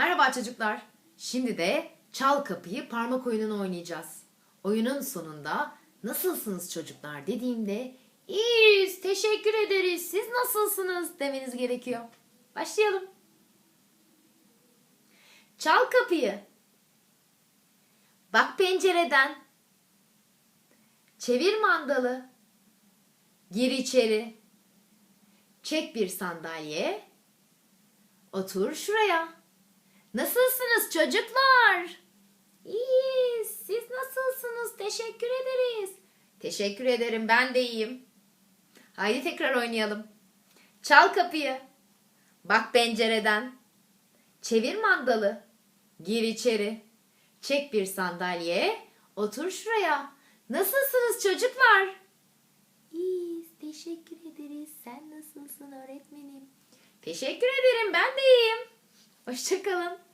Merhaba çocuklar. Şimdi de çal kapıyı parmak oyununu oynayacağız. Oyunun sonunda nasılsınız çocuklar dediğimde iyiyiz, teşekkür ederiz, siz nasılsınız demeniz gerekiyor. Başlayalım. Çal kapıyı. Bak pencereden. Çevir mandalı. Gir içeri. Çek bir sandalye. Otur şuraya. Çocuklar? İyiyiz. Siz nasılsınız? Teşekkür ederiz. Teşekkür ederim. Ben de iyiyim. Haydi tekrar oynayalım. Çal kapıyı. Bak pencereden. Çevir mandalı. Gir içeri. Çek bir sandalye. Otur şuraya. Nasılsınız çocuklar? İyiyiz. Teşekkür ederiz. Sen nasılsın öğretmenim? Teşekkür ederim. Ben de iyiyim. Hoşçakalın.